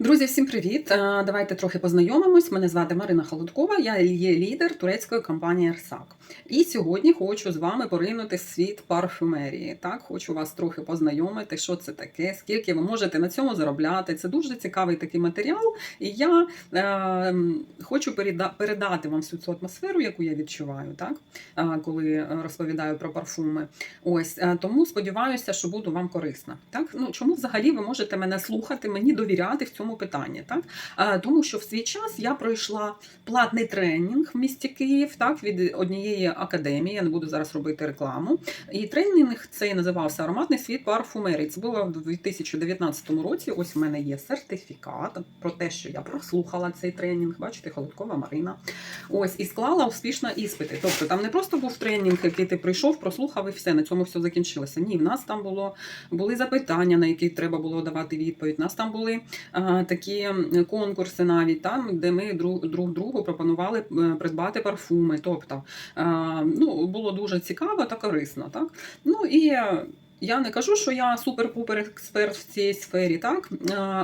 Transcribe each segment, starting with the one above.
Друзі, всім привіт! Е, Давайте трохи познайомимось. Мене звати Марина Холодкова, я є лідер турецької компанії Ерсак. І сьогодні хочу з вами поринути світ парфюмерії. Так, хочу вас трохи познайомити, що це таке, скільки ви можете на цьому заробляти. Це дуже цікавий такий матеріал. І я е, хочу переда- передати вам всю цю атмосферу, яку я відчуваю, так, е, коли е, розповідаю про парфуми. Ось е, тому сподіваюся, що буду вам корисна. Так, ну чому взагалі ви можете мене слухати, мені довіряти в цьому питанні? Так, Е, тому що в свій час я пройшла платний тренінг в місті Київ, так від однієї академії. Я не буду зараз робити рекламу. І тренінг цей називався Ароматний світ парфумерії. Це було в 2019 році. Ось в мене є сертифікат про те, що я прослухала цей тренінг. Бачите, Холодкова Марина. Ось і склала успішно іспити. Тобто там не просто був тренінг, який ти прийшов, прослухав і все на цьому все закінчилося. Ні, в нас там було були запитання, на які треба було давати відповідь. У нас там були а, такі конкурси, навіть там, де ми друг, друг другу пропонували е, придбати парфуми. Тобто ну, було дуже цікаво та корисно. Так? Ну і е, я не кажу, що я супер-пупер експерт в цій сфері, так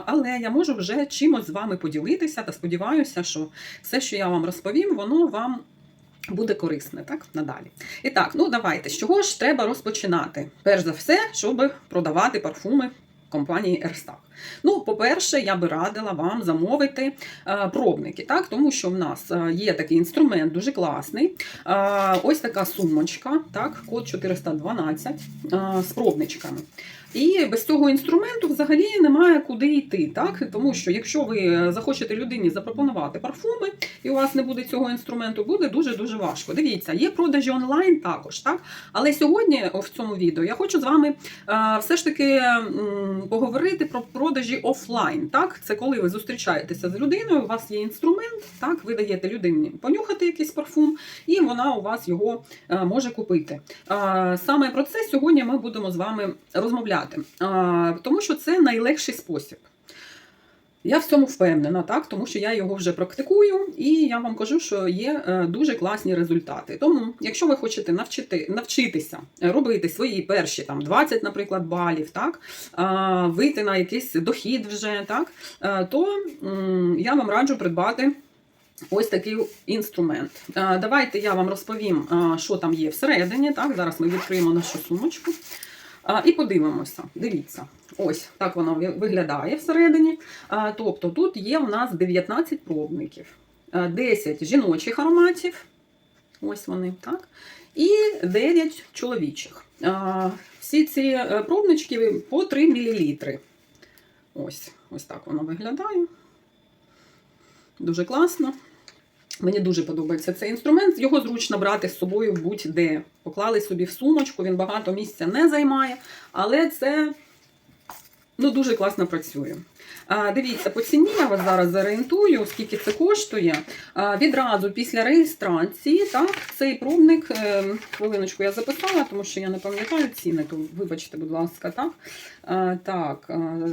але я можу вже чимось з вами поділитися та сподіваюся, що все, що я вам розповім, воно вам. Буде корисне, так надалі. І так, ну давайте. З чого ж треба розпочинати? Перш за все, щоб продавати парфуми компанії Ерстак. Ну, по-перше, я би радила вам замовити е, пробники, так, тому що в нас е, є такий інструмент дуже класний. Е, ось така сумочка, так, код 412 е, з пробничками. І без цього інструменту взагалі немає куди йти. Так? Тому що якщо ви захочете людині запропонувати парфуми, і у вас не буде цього інструменту, буде дуже-дуже важко. Дивіться, є продажі онлайн також. так? Але сьогодні в цьому відео я хочу з вами все ж таки поговорити про продажі офлайн. Так? Це коли ви зустрічаєтеся з людиною, у вас є інструмент, так? ви даєте людині понюхати якийсь парфум, і вона у вас його е, може купити. Е, Саме про це сьогодні ми будемо з вами розмовляти, Е, тому що це найлегший спосіб. Я в цьому впевнена, так, тому що я його вже практикую, і я вам кажу, що є е, дуже класні результати. Тому, якщо ви хочете навчити, навчитися робити свої перші там 20, наприклад, балів, так, вийти на якийсь дохід вже, так, е, то я вам раджу придбати. Ось такий інструмент. Е, Давайте я вам розповім, що там є всередині. Так, зараз ми відкриємо нашу сумочку. І подивимося. Дивіться, ось так воно виглядає всередині. Тобто тут є в нас 19 пробників, 10 жіночих ароматів. Ось вони, так. І 9 чоловічих. Всі ці е, пробнички по 3 мл. Ось, ось так воно виглядає. Дуже класно. Мені дуже подобається цей інструмент. Його зручно брати з собою будь-де. Поклали собі в сумочку, він багато місця не займає, але це ну, дуже класно працює. А, дивіться, по ціні я вас зараз зорієнтую, скільки це коштує. А, відразу після реєстрації, так, цей пробник, е, хвилиночку я записала, тому що я не пам'ятаю ціни, то вибачте, будь ласка, так. А, так. А,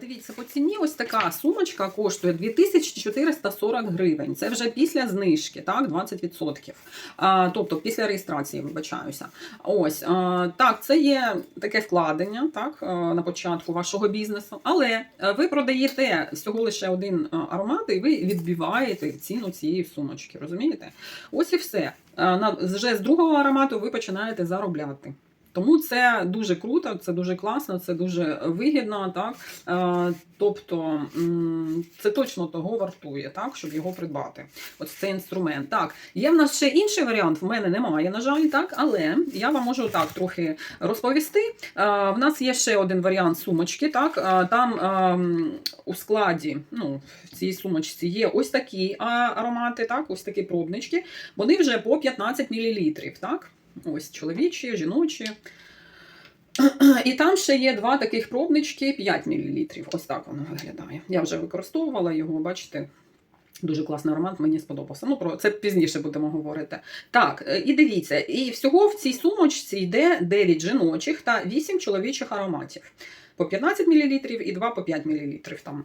Дивіться, по ціні ось така сумочка коштує 2440 гривень. Це вже після знижки, так, 20%. А, тобто після реєстрації, вибачаюся. Ось а, так, це є таке вкладення, так, на початку вашого бізнесу. Але е, ви продаєте всього лише один аромат, і ви відбиваєте ціну цієї сумочки. Розумієте? Ось і все. Вже з другого аромату ви починаєте заробляти. Тому це дуже круто, це дуже класно, це дуже вигідно, так Е, тобто це точно того вартує, так, щоб його придбати. Ось цей інструмент. Так, є в нас ще інший варіант, в мене немає, на жаль, так, але я вам можу так трохи розповісти. Е, В нас є ще один варіант сумочки. Так, Е, там у складі, ну, в цій сумочці є ось такі аромати, так, ось такі пробнички. Вони вже по 15 мл. Так? Ось чоловічі, жіночі. І там ще є два таких пробнички 5 мл. Ось так воно виглядає. Я вже використовувала його, бачите. Дуже класний аромат, мені сподобався. Ну, про це пізніше будемо говорити. Так, е, і дивіться, і всього в цій сумочці йде 9 жіночих та 8 чоловічих ароматів. По 15 мл і 2 по 5 мл там.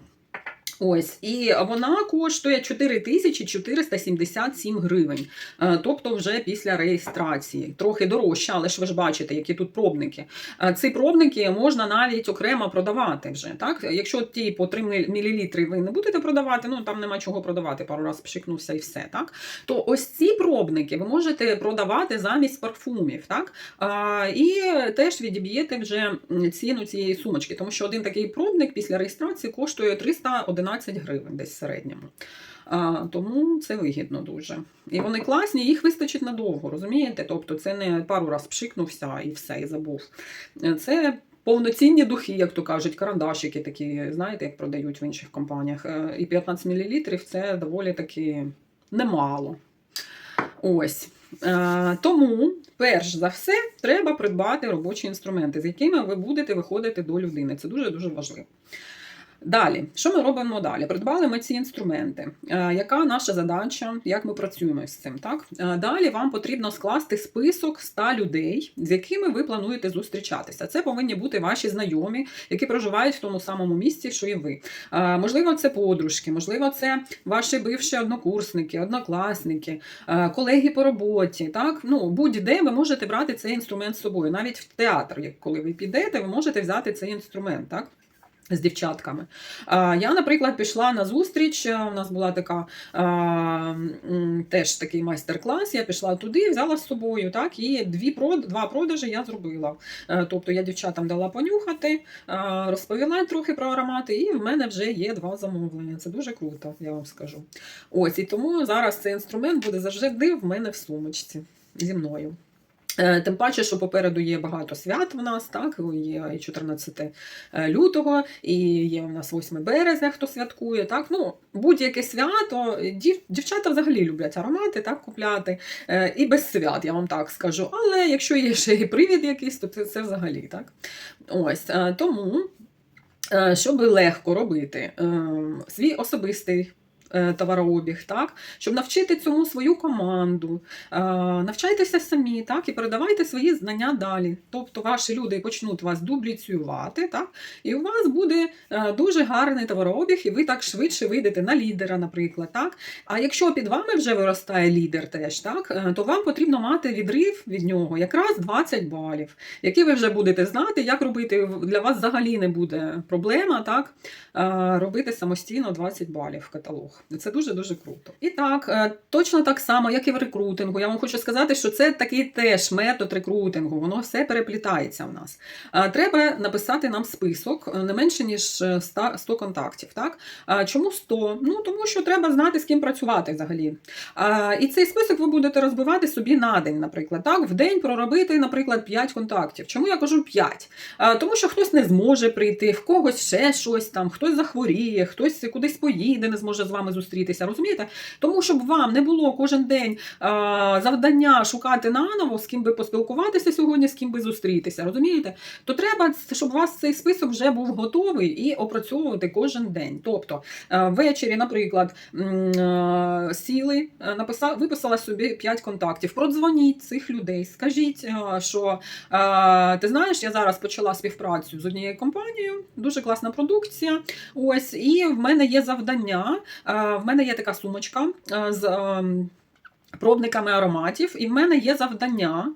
Ось, і вона коштує 4477 гривень, Е, тобто вже після реєстрації. Трохи дорожче, але ж ви ж бачите, які тут пробники. Е, Ці пробники можна навіть окремо продавати вже. Так? Якщо ті по 3 мл ви не будете продавати, ну там нема чого продавати, пару раз пшикнувся і все. Так? То ось ці пробники ви можете продавати замість парфумів. Так? І теж відіб'єте вже ціну цієї сумочки, тому що один такий пробник після реєстрації коштує 311 гривень десь в середньому. А, тому це вигідно дуже. І вони класні, їх вистачить надовго, розумієте? Тобто це не пару раз пшикнувся і все, і забув. Це повноцінні духи, як то кажуть, карандашики такі, знаєте, як продають в інших компаніях. Е, І 15 мл це доволі таки немало. Ось. Е, Тому, перш за все, треба придбати робочі інструменти, з якими ви будете виходити до людини. Це дуже-дуже важливо. Далі, що ми робимо далі? Придбали ми ці інструменти. Е, Яка наша задача, як ми працюємо з цим? Так? Е, Далі вам потрібно скласти список 100 людей, з якими ви плануєте зустрічатися. Це повинні бути ваші знайомі, які проживають в тому самому місці, що і ви. Е, Можливо, це подружки, можливо, це ваші бивші однокурсники, однокласники, колеги по роботі. Так? Ну, будь-де ви можете брати цей інструмент з собою. Навіть в театр, коли ви підете, ви можете взяти цей інструмент. Так? З дівчатками. Я, наприклад, пішла на зустріч. е, У нас була така теж такий майстер-клас. Я пішла туди, взяла з собою, так, і дві два продажі я зробила. Е, Тобто я дівчатам дала понюхати, розповіла трохи про аромати, і в мене вже є два замовлення. Це дуже круто, я вам скажу. Ось і тому зараз цей інструмент буде завжди в мене в сумочці зі мною. Е, Тим паче, що попереду є багато свят в нас, так, є і 14 лютого, і є у нас 8 березня, хто святкує. Так, ну, будь-яке свято, дів, дівчата взагалі люблять аромати так, купляти, е, і без свят, я вам так скажу. Але якщо є ще і привід якийсь, то це, це взагалі так. Ось, е, тому, е, щоб легко робити е, свій особистий е, товарообіг, так? щоб навчити цьому свою команду, е, навчайтеся самі так? і передавайте свої знання далі. Тобто ваші люди почнуть вас дубліцювати, так? і у вас буде е, дуже гарний товарообіг, і ви так швидше вийдете на лідера, наприклад. Так? А якщо під вами вже виростає лідер теж, так? е, то вам потрібно мати відрив від нього якраз 20 балів, які ви вже будете знати, як робити. Для вас взагалі не буде проблема так? е, робити самостійно 20 балів в каталог. Це дуже-дуже круто. І так, е, точно так само, як і в рекрутингу. Я вам хочу сказати, що це такий теж метод рекрутингу, воно все переплітається в нас. Е, Треба написати нам список е, не менше, ніж е, 100 100 контактів. Так? Чому 100? Ну, тому що треба знати, з ким працювати взагалі. І цей список ви будете розбивати собі на день, наприклад. Так? В день проробити, наприклад, 5 контактів. Чому я кажу 5? Тому що хтось не зможе прийти, в когось ще щось там, хтось захворіє, хтось кудись поїде, не зможе з вами зустрітися. Розумієте? Тому щоб вам не було кожен день а, завдання шукати наново, з ким би поспілкуватися сьогодні, з ким би зустрітися. Розумієте? То треба, щоб у вас цей список вже був готовий і опрацьовувати кожен день. Тобто е, ввечері, наприклад, е, сіли, е, написали, виписала собі 5 контактів. Продзвоніть цих людей, скажіть, що ти знаєш, я зараз почала співпрацю з однією компанією, дуже класна продукція. Ось, і в мене є завдання. Е, В мене є така сумочка е, з. ем, Пробниками ароматів, і в мене є завдання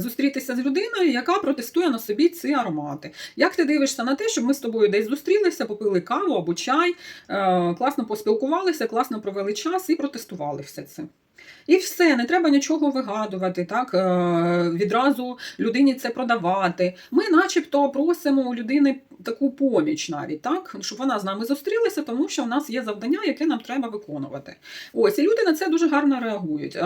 зустрітися з людиною, яка протестує на собі ці аромати. Як ти дивишся на те, щоб ми з тобою десь зустрілися, попили каву або чай, е, класно поспілкувалися, класно провели час і протестували все це. І все, не треба нічого вигадувати, так е, відразу людині це продавати. Ми, начебто, просимо у людини таку поміч навіть, так, щоб вона з нами зустрілася, тому що в нас є завдання, яке нам треба виконувати. Ось, і люди на це дуже гарно реагують.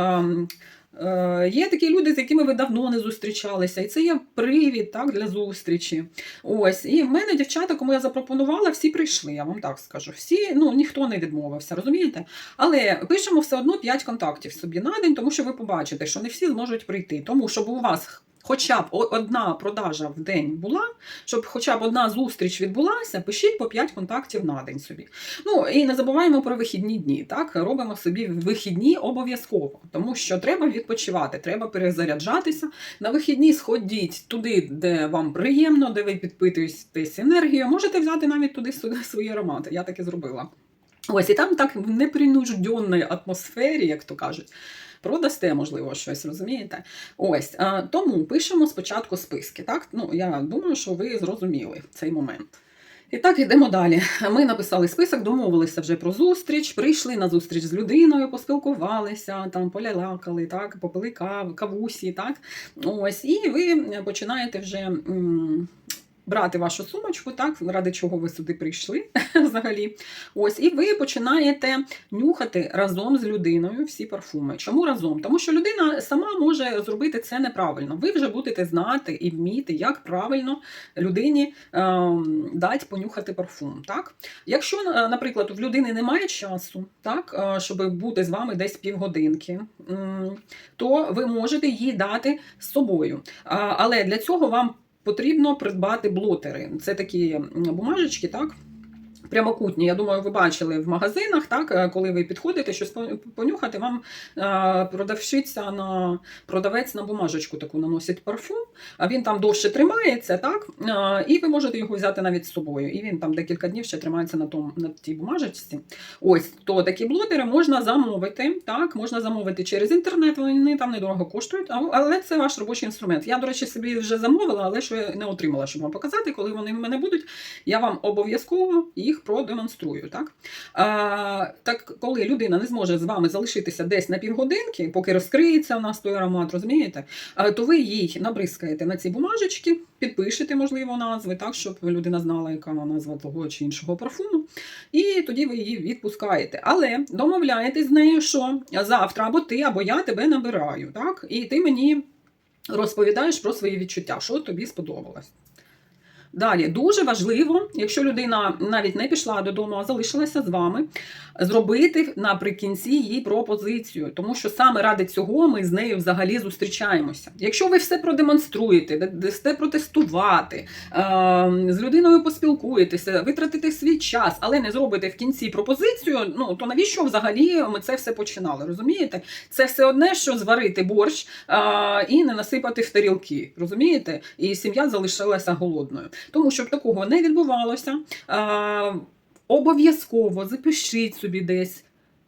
Е, Є такі люди, з якими ви давно не зустрічалися, і це є привід так, для зустрічі. Ось, і в мене дівчата, кому я запропонувала, всі прийшли, я вам так скажу. Всі, ну ніхто не відмовився, розумієте? Але пишемо все одно 5 контактів собі на день, тому що ви побачите, що не всі зможуть прийти. Тому щоб у вас хоча б одна продажа в день була, щоб хоча б одна зустріч відбулася, пишіть по 5 контактів на день собі. Ну і не забуваємо про вихідні дні. Так, робимо собі вихідні обов'язково, тому що треба відпочивати, треба перезаряджатися. На вихідні сходіть туди, де вам приємно, де ви підпитуєтесь енергією. Можете взяти навіть туди свої аромати. Я так і зробила. Ось і там так в непринужденній атмосфері, як то кажуть. Продасте, можливо, щось, розумієте? Ось тому пишемо спочатку списки. Так, ну я думаю, що ви зрозуміли цей момент. І так йдемо далі. Ми написали список, домовилися вже про зустріч, прийшли на зустріч з людиною, поспілкувалися, там полялакали, так, попили кав, кавусі, так. Ось, і ви починаєте вже. м, Брати вашу сумочку, так, ради чого ви сюди прийшли взагалі. Ось, і ви починаєте нюхати разом з людиною всі парфуми. Чому разом? Тому що людина сама може зробити це неправильно. Ви вже будете знати і вміти, як правильно людині ем, дати понюхати парфум. Так? Якщо, е, наприклад, в людини немає часу, так, е, щоб бути з вами десь півгодинки, то ви можете їй дати з собою. Але для цього вам потрібно придбати блотери. Це такі бумажечки, так? Прямокутні, я думаю, ви бачили в магазинах, так, е, коли ви підходите, щось понюхати, вам е, продавщиця на продавець на бумажечку таку наносить парфум, а він там довше тримається, так, е, і ви можете його взяти навіть з собою. І він там декілька днів ще тримається на, тому, на тій бумажечці. Ось, то такі блотери можна замовити, так, можна замовити через інтернет, вони там недорого коштують, але це ваш робочий інструмент. Я, до речі, собі вже замовила, але що я не отримала, щоб вам показати, коли вони в мене будуть, я вам обов'язково їх продемонструю. Так? А, так, коли людина не зможе з вами залишитися десь на півгодинки, поки розкриється у нас той аромат, розумієте, а, то ви їй набризкаєте на ці бумажечки, підпишете, можливо, назви, так, щоб людина знала, яка назва того чи іншого парфуму. І тоді ви її відпускаєте. Але домовляєтесь з нею, що завтра або ти, або я тебе набираю. Так? І ти мені розповідаєш про свої відчуття, що тобі сподобалось. Далі дуже важливо, якщо людина навіть не пішла додому, а залишилася з вами, зробити наприкінці їй пропозицію, тому що саме ради цього ми з нею взагалі зустрічаємося. Якщо ви все продемонструєте, да- дасте протестувати, е, з людиною поспілкуєтеся, витратите свій час, але не зробите в кінці пропозицію, ну то навіщо взагалі ми це все починали? Розумієте? Це все одне, що зварити борщ е, і не насипати в тарілки. Розумієте? І сім'я залишилася голодною. Тому щоб такого не відбувалося, обов'язково запишіть собі десь.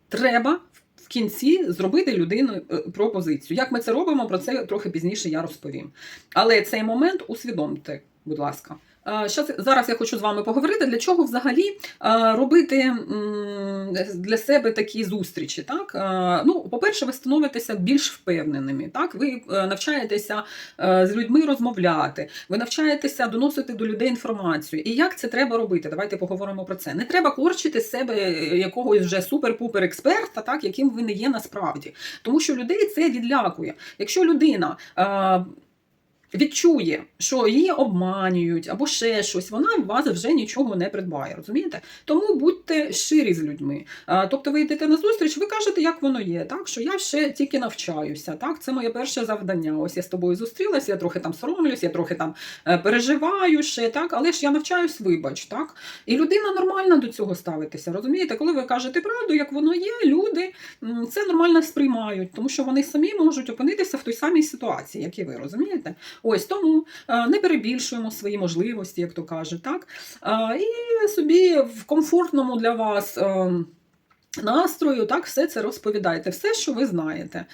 Треба в кінці зробити людину е, пропозицію. Як ми це робимо, про це трохи пізніше я розповім. Але цей момент усвідомте, будь ласка. Е, Щас, зараз я хочу з вами поговорити, для чого взагалі е, робити для себе такі зустрічі. Так? Е, Ну, по-перше, ви становитеся більш впевненими. Так? Ви навчаєтеся з людьми розмовляти, ви навчаєтеся доносити до людей інформацію. І як це треба робити? Давайте поговоримо про це. Не треба корчити себе якогось вже супер-пупер експерта, так, яким ви не є насправді. Тому що людей це відлякує. Якщо людина. Відчує, що її обманюють або ще щось, вона в вас вже нічого не придбає, розумієте? Тому будьте щирі з людьми. Тобто ви йдете на зустріч, ви кажете, як воно є, так що я ще тільки навчаюся. Так, це моє перше завдання. Ось я з тобою зустрілася, я трохи там соромлюсь, я трохи там е, переживаю ще, так, але ж я навчаюсь, вибач, так. І людина нормально до цього ставитися. Розумієте, коли ви кажете правду, як воно є, люди це нормально сприймають, тому що вони самі можуть опинитися в той самій ситуації, як і ви розумієте. Ось тому е, не перебільшуємо свої можливості, як то каже, так? Е, І собі в комфортному для вас. Настрою, так, все це розповідайте, все, що ви знаєте.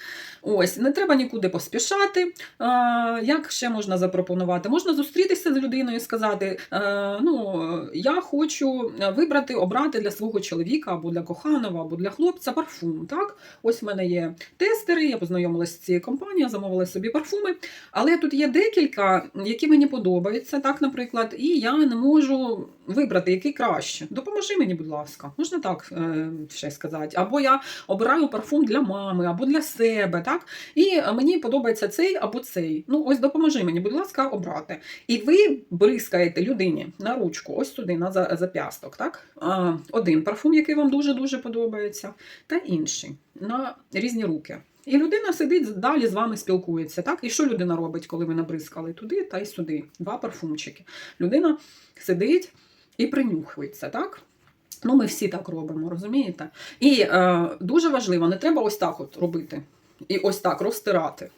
Ось, не треба нікуди поспішати. А, як ще можна запропонувати? Можна зустрітися з людиною і сказати: е, ну, я хочу вибрати, обрати для свого чоловіка або для коханого, або для хлопця парфум. Так? Ось в мене є тестери, я познайомилася з цією компанією, замовила собі парфуми. Але тут є декілька, які мені подобаються, так, наприклад, і я не можу вибрати, який краще. Допоможи мені, будь ласка, можна так е, ще сказати. Або я обираю парфум для мами, або для себе, так? І мені подобається цей або цей. Ну, ось допоможи мені, будь ласка, обрати. І ви бризкаєте людині на ручку, ось сюди, на за- зап'ясток, так? Один парфум, який вам дуже-дуже подобається, та інший на різні руки. І людина сидить далі з вами спілкується. Так? І що людина робить, коли ви набризкали туди та й сюди? Два парфумчики. Людина сидить і принюхується, так? Ну, ми всі так робимо, розумієте? І е, дуже важливо, не треба ось так от робити. І ось так розтирати.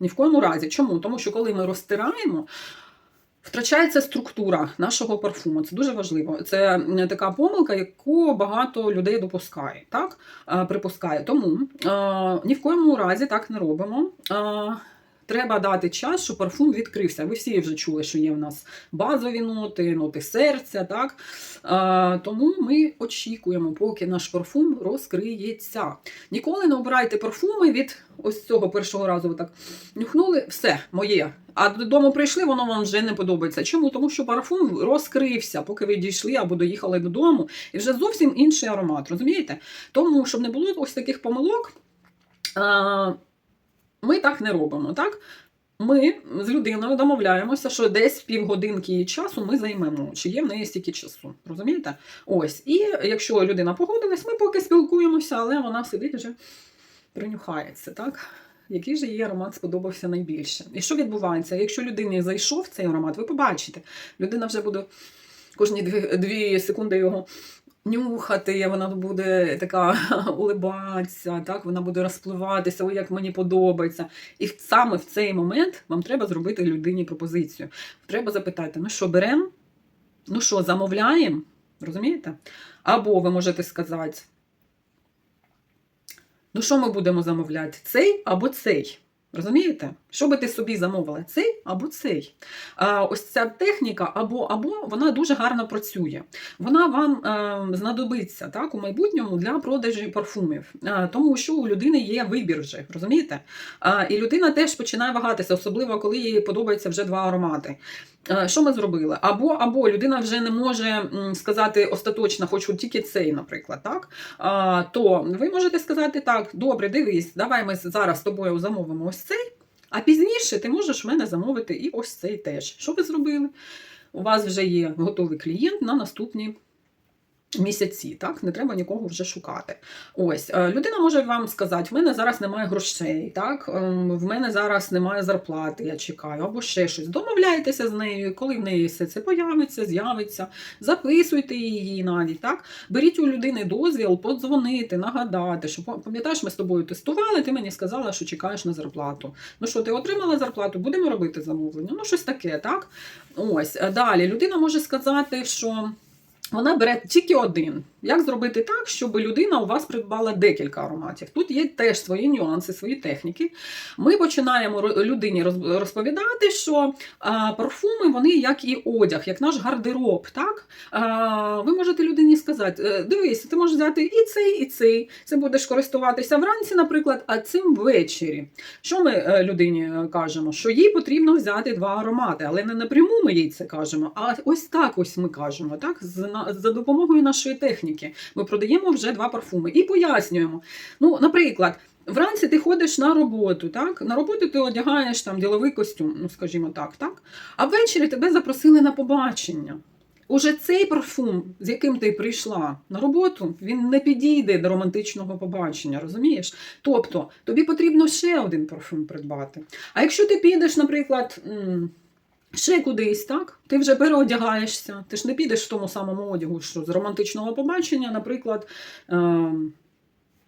Ні в коєму разі. Чому? Тому що коли ми розтираємо, втрачається структура нашого парфуму. Це дуже важливо. Це така помилка, яку багато людей допускає, так? Е, припускає. Тому е, ні в коєму разі так не робимо. Е, Треба дати час, щоб парфум відкрився. Ви всі вже чули, що є в нас базові ноти, ноти серця. Так? Е, тому ми очікуємо, поки наш парфум розкриється. Ніколи не обирайте парфуми від ось цього першого разу. Ви так нюхнули, все, моє. А додому прийшли, воно вам вже не подобається. Чому? Тому що парфум розкрився, поки ви дійшли або доїхали додому, і вже зовсім інший аромат, розумієте? Тому, щоб не було ось таких помилок, ми так не робимо. так? Ми з людиною домовляємося, що десь півгодинки часу ми займемо, чи є в неї стільки часу. Розумієте? Ось. І якщо людина погодилась, ми поки спілкуємося, але вона сидить вже принюхається, так? Який же їй аромат сподобався найбільше? І що відбувається? Якщо людині зайшов цей аромат, ви побачите, людина вже буде кожні дві, дві секунди його нюхати, вона буде така улибатися, так? вона буде розпливатися, ой, як мені подобається. І саме в цей момент вам треба зробити людині пропозицію. Треба запитати: ну що, беремо? Ну що, замовляємо? Розумієте? Або ви можете сказати. Ну, що ми будемо замовляти? Цей або цей. Розумієте? Що би ти собі замовила? Цей або цей. А, ось ця техніка або або вона дуже гарно працює. Вона вам е, знадобиться так, у майбутньому для продажі парфумів, е, тому що у людини є вибір вже, розумієте? А, і людина теж починає вагатися, особливо коли їй подобаються вже два аромати. Е, Що ми зробили? Або або людина вже не може сказати остаточно, хочу тільки цей, наприклад, так? То ви можете сказати так: добре, дивись, давай ми зараз з тобою замовимо ось цей, а пізніше ти можеш в мене замовити і ось цей теж. Що ви зробили? У вас вже є готовий клієнт на наступні. Місяці, так, не треба нікого вже шукати. Ось е, людина може вам сказати: в мене зараз немає грошей, так, ем, в мене зараз немає зарплати, я чекаю, або ще щось. Домовляйтеся з нею, коли в неї все це появиться, з'явиться, записуйте її навіть. так. Беріть у людини дозвіл, подзвонити, нагадати, що пам'ятаєш, ми з тобою тестували, ти мені сказала, що чекаєш на зарплату. Ну що, ти отримала зарплату, будемо робити замовлення. Ну, щось таке, так? Ось е, далі людина може сказати, що. Вона бере тільки один. Як зробити так, щоб людина у вас придбала декілька ароматів? Тут є теж свої нюанси, свої техніки. Ми починаємо людині розповідати, що а, парфуми вони як і одяг, як наш гардероб. Так? А, ви можете людині сказати: «Е, дивись, ти можеш взяти і цей, і цей. Цим будеш користуватися вранці, наприклад, а цим ввечері. Що ми е, людині е, кажемо? Що їй потрібно взяти два аромати, але не напряму ми їй це кажемо, а ось так ось ми кажемо, так? За допомогою нашої техніки. Ми продаємо вже два парфуми і пояснюємо. Ну, наприклад. Вранці ти ходиш на роботу, так? На роботу ти одягаєш там діловий костюм, ну скажімо так, так? А ввечері тебе запросили на побачення. Уже цей парфум, з яким ти прийшла на роботу, він не підійде до романтичного побачення, розумієш? Тобто тобі потрібно ще один парфум придбати. А якщо ти підеш, наприклад, ще кудись, так? Ти вже переодягаєшся, ти ж не підеш в тому самому одягу, що з романтичного побачення, наприклад, ем,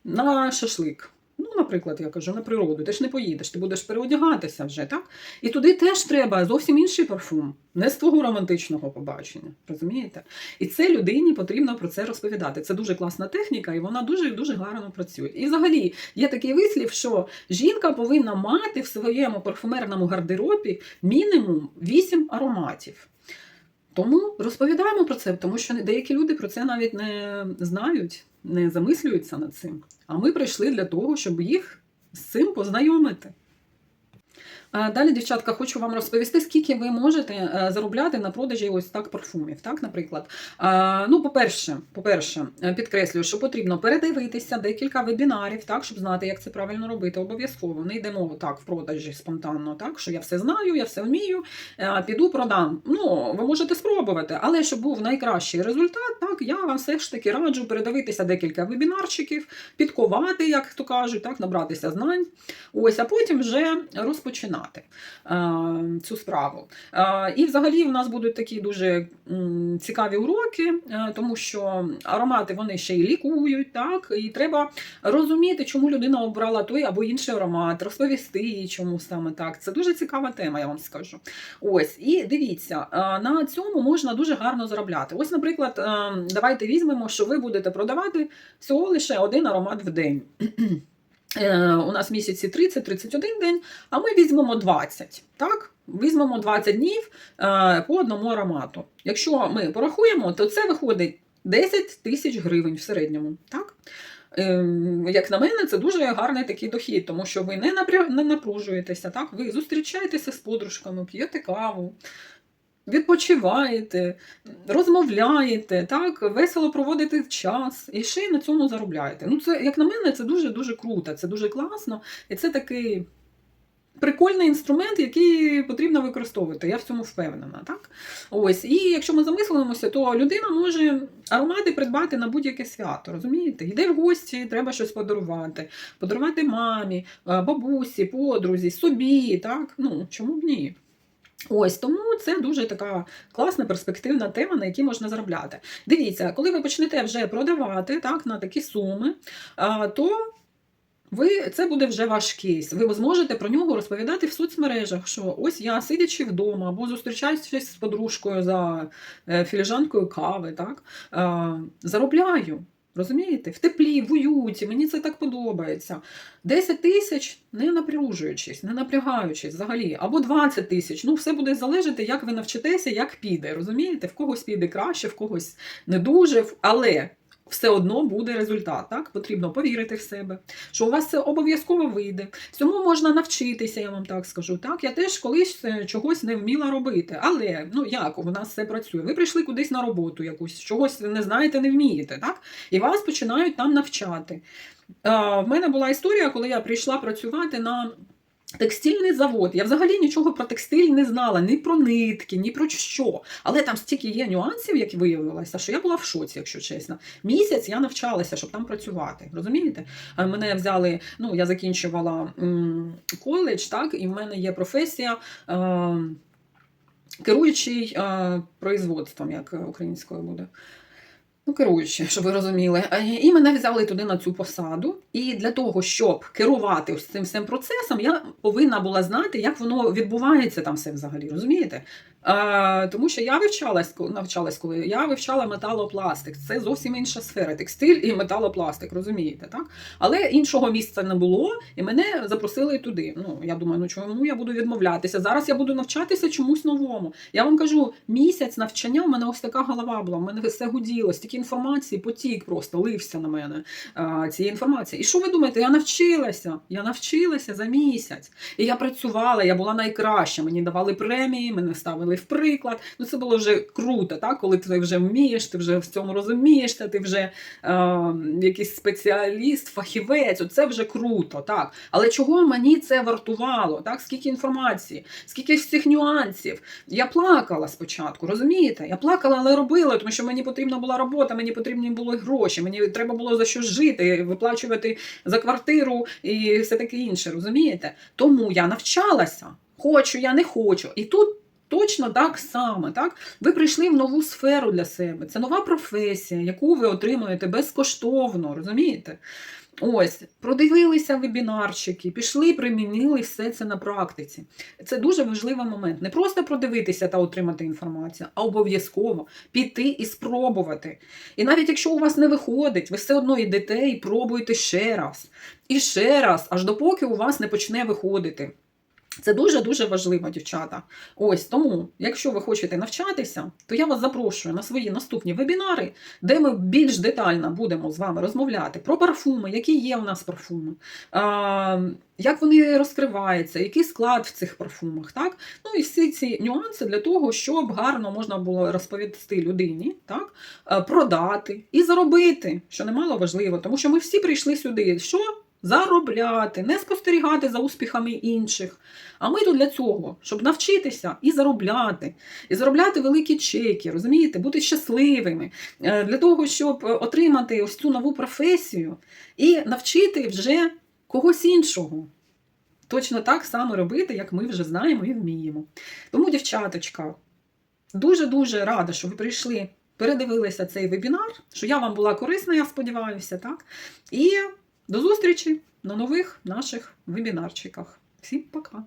на шашлик. Ну, наприклад, я кажу, на природу, ти ж не поїдеш, ти будеш переодягатися вже, так? І туди теж треба зовсім інший парфум, не з твого романтичного побачення. Розумієте? І це людині потрібно про це розповідати. Це дуже класна техніка, і вона дуже дуже гарно працює. І взагалі є такий вислів, що жінка повинна мати в своєму парфумерному гардеробі мінімум 8 ароматів. Тому розповідаємо про це, тому що деякі люди про це навіть не знають, не замислюються над цим. А ми прийшли для того, щоб їх з цим познайомити. А Далі, дівчатка, хочу вам розповісти, скільки ви можете е, заробляти на продажі ось так парфумів. Так, наприклад. Ну, по-перше, по-перше, е, підкреслюю, що потрібно передивитися декілька вебінарів, так, щоб знати, як це правильно робити. Обов'язково не йде мова так в продажі спонтанно, так що я все знаю, я все вмію, е, піду продам. Ну, ви можете спробувати, але щоб був найкращий результат, так я вам все ж таки раджу передивитися декілька вебінарчиків, підковати, як то кажуть, так, набратися знань. Ось, а потім вже розпочинати е, цю справу. Е, і взагалі в нас будуть такі дуже цікаві уроки, е, тому що аромати вони ще й лікують, так, і треба розуміти, чому людина обрала той або інший аромат, розповісти їй, чому саме так. Це дуже цікава тема, я вам скажу. Ось, і дивіться, на цьому можна дуже гарно заробляти. Ось, наприклад, давайте візьмемо, що ви будете продавати всього лише один аромат в день. Е, У нас місяці 30-31 день, а ми візьмемо 20. Так? Візьмемо 20 днів е, по одному аромату. Якщо ми порахуємо, то це виходить 10 тисяч гривень в середньому. Так? Ем, Як на мене, це дуже гарний такий дохід, тому що ви не напружуєтеся, так? ви зустрічаєтеся з подружками, п'єте каву, відпочиваєте, розмовляєте, так? весело проводите час і ще й на цьому заробляєте. Ну, це, як на мене, це дуже-дуже круто, це дуже класно. І це такий прикольний інструмент, який потрібно використовувати. Я в цьому впевнена. Так? Ось. І якщо ми замислимося, то людина може аромати придбати на будь-яке свято. Розумієте? Йде в гості, треба щось подарувати. Подарувати мамі, бабусі, подрузі, собі. Так? Ну, чому б ні? Ось тому це дуже така класна перспективна тема, на якій можна заробляти. Дивіться, коли ви почнете вже продавати так, на такі суми, то ви, це буде вже ваш кейс. Ви зможете про нього розповідати в соцмережах, що ось я сидячи вдома або зустрічаючись з подружкою за е, філіжанкою кави, так, заробляю. Розумієте? В теплі, в уюті, мені це так подобається. 10 тисяч не напряжуючись, не напрягаючись взагалі, або 20 тисяч. Ну, все буде залежати, як ви навчитеся, як піде. Розумієте? В когось піде краще, в когось не дуже, але. Все одно буде результат, так? Потрібно повірити в себе, що у вас це обов'язково вийде. Цьому можна навчитися, я вам так скажу. Так, я теж колись е, чогось не вміла робити. Але ну як у нас все працює? Ви прийшли кудись на роботу якусь, чогось не знаєте, не вмієте, так? І вас починають там навчати. А, в мене була історія, коли я прийшла працювати на. Текстильний завод. Я взагалі нічого про текстиль не знала, ні про нитки, ні про що. Але там стільки є нюансів, як виявилося, що я була в шоці, якщо чесно. Місяць я навчалася, щоб там працювати. Розумієте? Мене взяли, ну я закінчувала м, коледж, так, і в мене є професія. Е, Керуючий е, производством, як українською буде. Ну, керуючи, щоб ви розуміли. Е, І мене взяли туди на цю посаду. І для того, щоб керувати цим всім процесом, я повинна була знати, як воно відбувається там все взагалі. Розумієте? Тому що я вивчалась, навчалась, коли я вивчала металопластик. Це зовсім інша сфера. Текстиль і металопластик, розумієте, так? Але іншого місця не було, і мене запросили туди. Ну, я думаю, ну чому я буду відмовлятися? Зараз я буду навчатися чомусь новому. Я вам кажу, місяць навчання, в мене ось така голова була, в мене все гуділо, стільки інформації, потік просто лився на мене цієї інформації. І що ви думаєте? Я навчилася. Я навчилася за місяць. І я працювала, я була найкраща. Мені давали премії, мене ставили в приклад. Ну це було вже круто, так? коли ти вже вмієш, ти вже в цьому розумієшся, ти вже е, якийсь спеціаліст, фахівець. Це вже круто, так. Але чого мені це вартувало? Так? Скільки інформації, скільки всіх нюансів. Я плакала спочатку, розумієте? Я плакала, але робила, тому що мені потрібна була робота, мені потрібні були гроші, мені треба було за що жити, виплачувати за квартиру і все таке інше, розумієте? Тому я навчалася. Хочу, я не хочу. І тут. Точно так само, так? Ви прийшли в нову сферу для себе. Це нова професія, яку ви отримуєте безкоштовно, розумієте? Ось, продивилися вебінарчики, пішли, примінили все це на практиці. Це дуже важливий момент. Не просто продивитися та отримати інформацію, а обов'язково піти і спробувати. І навіть якщо у вас не виходить, ви все одно йдете і пробуєте ще раз. І ще раз, аж допоки у вас не почне виходити. Це дуже-дуже важливо, дівчата. Ось тому, якщо ви хочете навчатися, то я вас запрошую на свої наступні вебінари, де ми більш детально будемо з вами розмовляти про парфуми, які є у нас парфуми, як вони розкриваються, який склад в цих парфумах. Так? Ну і всі ці нюанси для того, щоб гарно можна було розповісти людині, так? е, продати і заробити, що немало важливо, тому що ми всі прийшли сюди. Що? Заробляти, не спостерігати за успіхами інших. А ми тут для цього, щоб навчитися і заробляти, і заробляти великі чеки, розумієте, бути щасливими, е, для того, щоб отримати ось цю нову професію і навчити вже когось іншого. Точно так само робити, як ми вже знаємо і вміємо. Тому, дівчаточка, дуже-дуже рада, що ви прийшли, передивилися цей вебінар, що я вам була корисна, я сподіваюся, так? І до зустрічі на нових наших вебінарчиках. Всім пока!